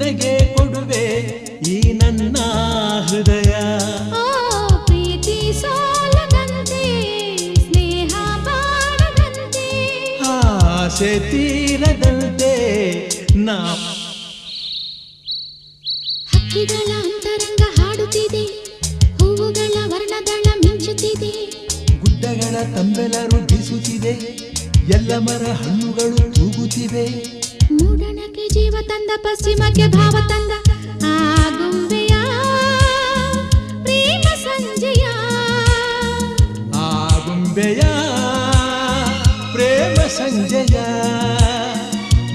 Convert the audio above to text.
ನಿನಗೆ ಕೊಡುವೆ ಈ ನನ್ನ ಹೃದಯ. ಪ್ರೀತಿ ಸೋಲದಂತೆ ಸ್ನೇಹ ಬಾರದಂತೆ ಆಸೆ ತೀರದಂತೆ ನಾ ಹಕ್ಕಿಗಳ ಅಂತರಂಗ ಹಾಡುತ್ತಿದೆ ಹೂವುಗಳ ವರ್ಣದಳ ಮಿಂಚುತ್ತಿದೆ. ಗುಡ್ಡಗಳ ತಂಬೆಲ ರುಧಿಸುತ್ತಿದೆ ಎಲ್ಲ ಮರ ಹಣ್ಣುಗಳು ತೂಗುತ್ತಿವೆ ನುಡನಕ್ಕೆ ಜೀವ ತಂದ ಪಶ್ಚಿಮಕ್ಕೆ ಭಾವ ತಂದ ಆ ಗುಂಬೆಯ ಪ್ರೇಮ ಸಂಜೆಯ ಆ ಗುಂಬೆಯ ಪ್ರೇಮ ಸಂಜೆಯ